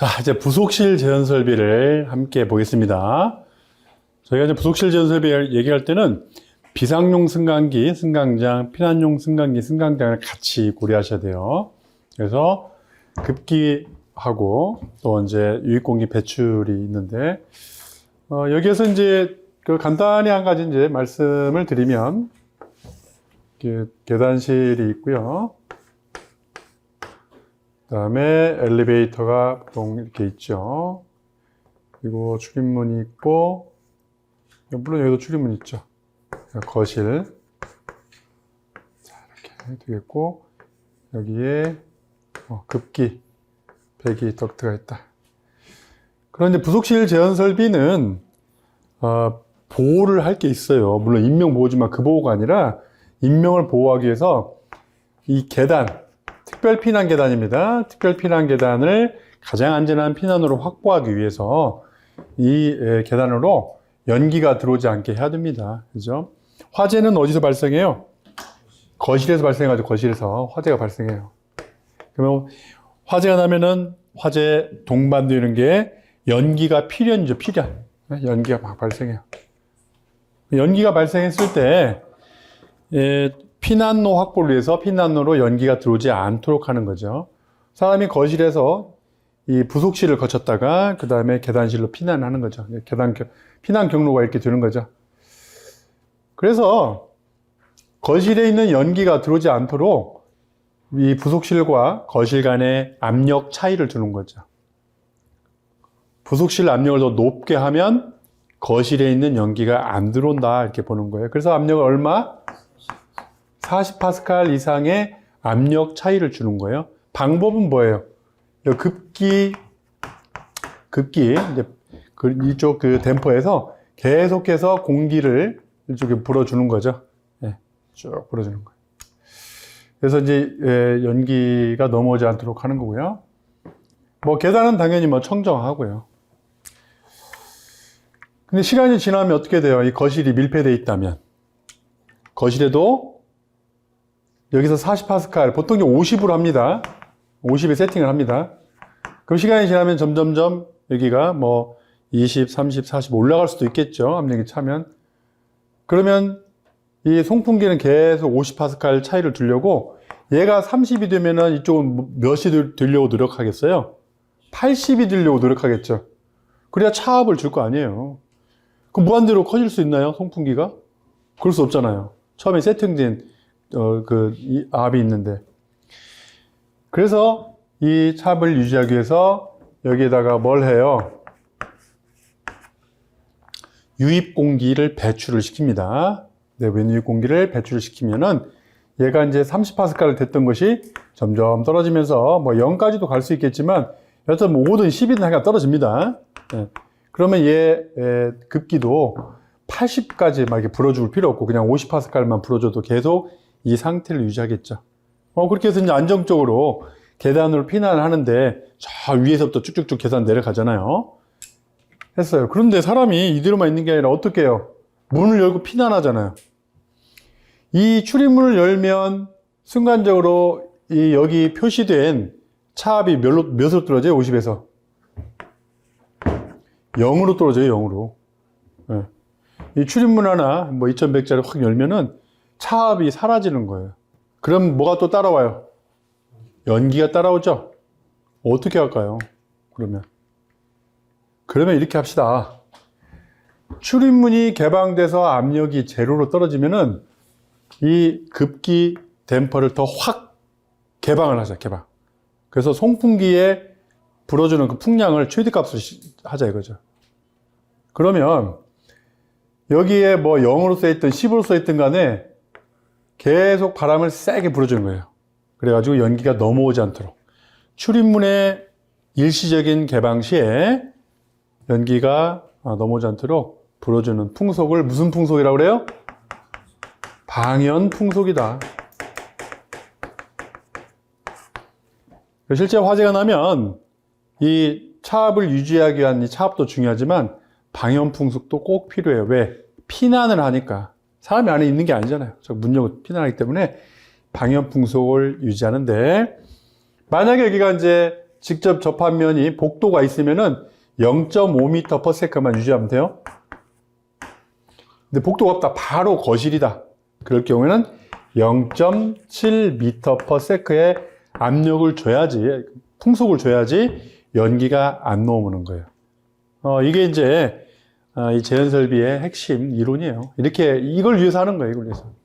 자, 이제 부속실 제한 설비를 함께 보겠습니다. 저희가 이제 부속실 제한 설비 얘기할 때는 비상용 승강기, 승강장, 피난용 승강기, 승강장을 같이 고려하셔야 돼요. 그래서 급기하고 또 이제 유입공기 배출이 있는데 어, 여기에서 이제 그 간단히 한 가지 이제 말씀을 드리면 이렇게 계단실이 있고요. 그 다음에 엘리베이터가 보통 이렇게 있죠. 그리고 출입문이 있고 물론 여기도 출입문 있죠. 거실 자 이렇게 되겠고 여기에 어, 급기 배기 덕트가 있다. 그런데 부속실 제한 설비는 어, 보호를 할 게 있어요. 물론 인명 보호지만 그 보호가 아니라 인명을 보호하기 위해서 이 계단 특별 피난 계단입니다. 특별 피난 계단을 가장 안전한 피난으로 확보하기 위해서 이 에, 계단으로 연기가 들어오지 않게 해야 됩니다. 그죠? 화재는 어디서 발생해요? 거실에서 발생해가지고 거실에서 화재가 발생해요. 그러면 화재가 나면은 화재 동반되는 게 연기가 필연이죠, 필연. 네, 연기가 막 발생해요. 연기가 발생했을 때, 예, 피난로 확보를 위해서 피난로로 연기가 들어오지 않도록 하는 거죠. 사람이 거실에서 이 부속실을 거쳤다가 그 다음에 계단실로 피난하는 거죠. 계단 겨- 피난 경로가 이렇게 되는 거죠. 그래서 거실에 있는 연기가 들어오지 않도록 이 부속실과 거실 간의 압력 차이를 두는 거죠. 부속실 압력을 더 높게 하면 거실에 있는 연기가 안 들어온다 이렇게 보는 거예요. 그래서 압력을 얼마? 40파스칼 이상의 압력 차이를 주는 거예요. 방법은 뭐예요? 이 급기 급기 그 이쪽 그 댐퍼에서 계속해서 공기를 이쪽에 불어주는 거죠. 예, 쭉 불어주는 거예요. 그래서 이제 예, 연기가 넘어오지 않도록 하는 거고요. 뭐 계단은 당연히 뭐 청정하고요. 근데 시간이 지나면 어떻게 돼요? 이 거실이 밀폐되어 있다면 거실에도 여기서 40파스칼 보통 50으로 합니다. 50에 세팅을 합니다. 그럼 시간이 지나면 점점점 여기가 뭐 20, 30, 40 올라갈 수도 있겠죠. 압력이 차면. 그러면 이 송풍기는 계속 50파스칼 차이를 두려고 얘가 30이 되면은 이쪽은 몇이 될- 되려고 노력하겠어요? 80이 되려고 노력하겠죠. 그래야 차압을 줄 거 아니에요. 그럼 무한대로 커질 수 있나요? 송풍기가? 그럴 수 없잖아요. 처음에 세팅된 어, 그, 이 압이 있는데. 그래서 이 차압을 유지하기 위해서 여기에다가 뭘 해요? 유입 공기를 배출을 시킵니다. 내부인 유입 공기를 배출을 시키면은 얘가 이제 30파스칼을 됐던 것이 점점 떨어지면서 뭐 0까지도 갈 수 있겠지만 여튼 뭐 5든 10이든 하여간 떨어집니다. 예. 그러면 얘 에, 급기도 80까지 막 이렇게 불어줄 필요 없고 그냥 50파스칼만 불어줘도 계속 이 상태를 유지하겠죠. 어, 그렇게 해서 이제 안정적으로 계단으로 피난을 하는데 저 위에서부터 쭉쭉쭉 계단 내려가잖아요. 했어요. 그런데 사람이 이대로만 있는 게 아니라 어떻게 해요? 문을 열고 피난하잖아요. 이 출입문을 열면 순간적으로 이 여기 표시된 차압이 몇로, 몇으로 떨어져요? 50에서. 0으로 떨어져요, 0으로. 이 출입문 하나, 뭐 2100짜리 확 열면은 차압이 사라지는 거예요. 그럼 뭐가 또 따라와요? 연기가 따라오죠? 어떻게 할까요? 그러면. 그러면 이렇게 합시다. 출입문이 개방돼서 압력이 제로로 떨어지면은 이 급기 댐퍼를 더 확 개방을 하자, 개방. 그래서 송풍기에 불어주는 그 풍량을 최대값으로 시- 하자 이거죠. 그러면 여기에 뭐 0으로 써있든 10으로 써있든 간에 계속 바람을 세게 불어주는 거예요. 그래가지고 연기가 넘어오지 않도록. 출입문의 일시적인 개방 시에 연기가 아, 넘어오지 않도록 불어주는 풍속을 무슨 풍속이라고 그래요? 방연 풍속이다. 실제 화재가 나면 이 차압을 유지하기 위한 이 차압도 중요하지만 방연 풍속도 꼭 필요해요. 왜? 피난을 하니까. 사람이 안에 있는 게 아니잖아요. 저문 열고 피난하기 때문에 방연 풍속을 유지하는데 만약에 여기가 이제 직접 접한 면이 복도가 있으면은 0.5m/s만 유지하면 돼요. 근데 복도가 없다. 바로 거실이다. 그럴 경우에는 0.7m/s의 압력을 줘야지, 풍속을 줘야지 연기가 안 넘어오는 거예요. 어, 이게 이제 아, 이 제연설비의 핵심 이론이에요. 이렇게 이걸 위해서 하는 거예요. 이걸 위해서.